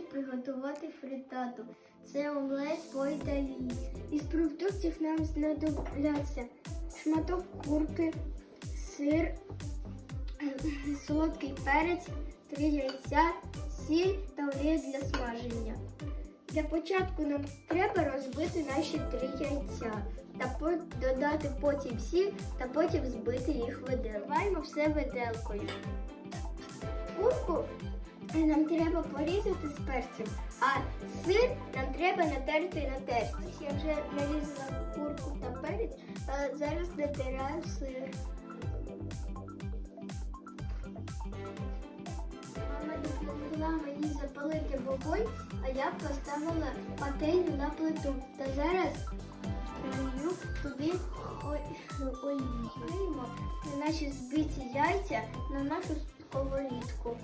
приготувати фритату. Це омлет по-італійськи. Із продуктів нам знадобляться шматок курки, сир, солодкий перець, три яйця, сіль та олія для смаження. Для початку нам треба розбити наші три яйця та додати потім сіль та потім збити їх виделкою. Вливаємо все виделкою. Курку нам треба порізати з перцем, а сир нам треба натерти на терці. Я вже нарізала курку та перець, а зараз натираю сир. Мама допомогла мені запалити вогонь, а я поставила пательню на плиту. Та зараз налью туди олію. Наші збиті яйця на нашу сковорідку.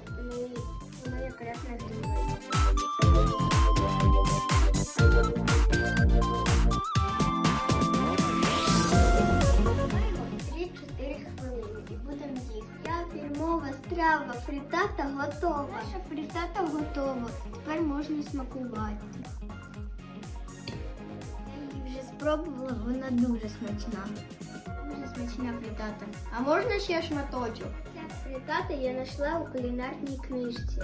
Фірмова страва фрітата готова. Наша фрітата готова. Тепер можна смакувати. Я її вже спробувала, вона дуже смачна. Дуже смачна фрітата. А можна ще шматочок? Ця фрітата я знайшла у кулінарній книжці.